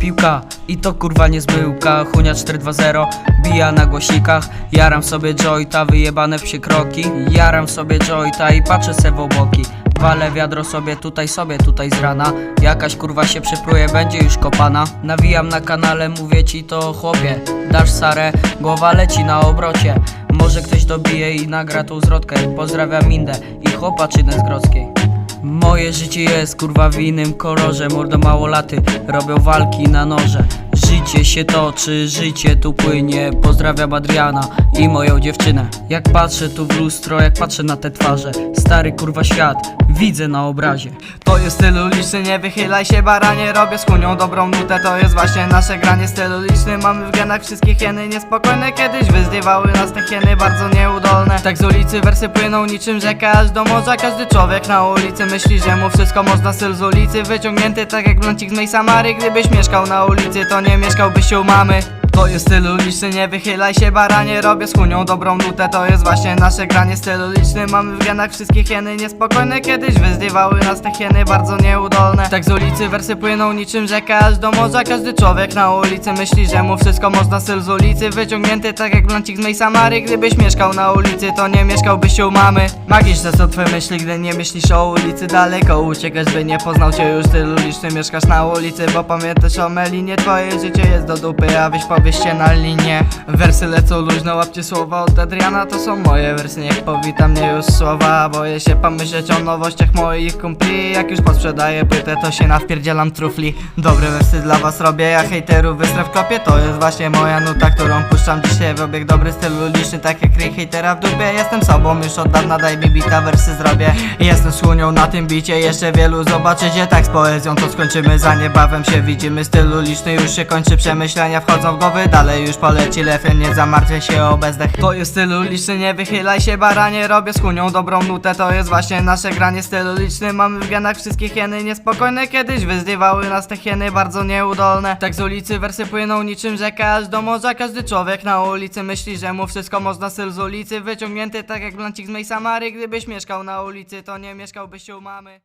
piłka i to kurwa nie zmyłka. Chunia 420, bija na głośnikach Jaram sobie joyta, wyjebane psie kroki. Jaram sobie joyta i patrzę se w oboki. Walę wiadro sobie tutaj, sobie tutaj z rana. Jakaś kurwa się przypruje, będzie już kopana. Nawijam na kanale, mówię ci to chłopie. Dasz sarę, głowa leci na obrocie. Może ktoś dobije i nagra tą zwrotkę. Pozdrawiam Mindę i chłopaczynę z Grodzkiej Moje życie jest kurwa w innym kolorze. Mordo małolaty robią walki na noże. Życie się toczy, życie tu płynie. Pozdrawiam Adriana i moją dziewczynę. Jak patrzę tu w lustro, jak patrzę na te twarze. Stary kurwa świat, widzę na obrazie. To jest styl uliczny, nie wychylaj się baranie Robię z kunią dobrą nutę, to jest właśnie nasze granie Styl uliczny, mamy w genach wszystkie hieny Niespokojne. Kiedyś wyzdywały nas te hieny Bardzo nieudolne. Tak z ulicy wersy płyną niczym rzeka Aż do morza. Każdy człowiek na ulicy Myśli, że mu wszystko można. Styl z ulicy Wyciągnięty tak jak blancik z mej Samary Gdybyś mieszkał na ulicy, to nie mieszkałbyś u mamy to jest styl uliczny, nie wychylaj się baranie. Robię z kunią dobrą nutę, to jest właśnie nasze granie. Styl uliczny, mamy w genach wszystkie hieny Niespokojne. Kiedyś wyzdywały nas te hieny Bardzo nieudolne. Tak z ulicy wersy płyną niczym rzeka Aż do morza. Każdy człowiek na ulicy Myśli, że mu wszystko można. Styl z ulicy Wyciągnięty tak jak blancik z mej Samary Gdybyś mieszkał na ulicy, to nie mieszkałbyś u mamy. Magiczne są twoje myśli, gdy nie myślisz o ulicy. Daleko uciekasz, by nie poznał cię już styl uliczny Mieszkasz na ulicy, bo pamiętasz o Melinie. Twoje życie jest do dupy, a wyś powieście na linię Wersy lecą luźno, łapcie słowa od Adriana To są moje wersy, niech powita mnie już słowa. Boję się pomyśleć o nowościach moich kumpli. Jak już posprzedaję płytę, to się nawpierdzielam trufli. Dobre wersy dla was robię, ja hejterów wystrę w klopie To jest właśnie moja nuta, którą puszczam dzisiaj w obieg Dobry styl uliczny, tak jak ryj hejtera w dupie. Jestem sobą już od dawna, daj mi bita, wersy zrobię. Jestem słonią na tym bicie, jeszcze wielu zobaczycie. Tak z poezją to skończymy, za niebawem się widzimy. Styl uliczny już się kończy, przemyślenia wchodzą w głowy. Dalej już poleci lefien, nie zamartwię się o bezdech. To jest styl uliczny, nie wychylaj się baranie. Robię z dobrą nutę, to jest właśnie nasze granie. Styl uliczny, mamy w genach wszystkie hieny Niespokojne. Kiedyś wyzdywały nas te hieny Bardzo nieudolne. Tak z ulicy wersy płyną niczym rzeka Aż do morza. Każdy człowiek na ulicy Myśli, że mu wszystko można styl z ulicy Wyciągnięty tak jak blancik z mej Samary Gdybyś mieszkał na ulicy, to nie mieszkałbyś u mamy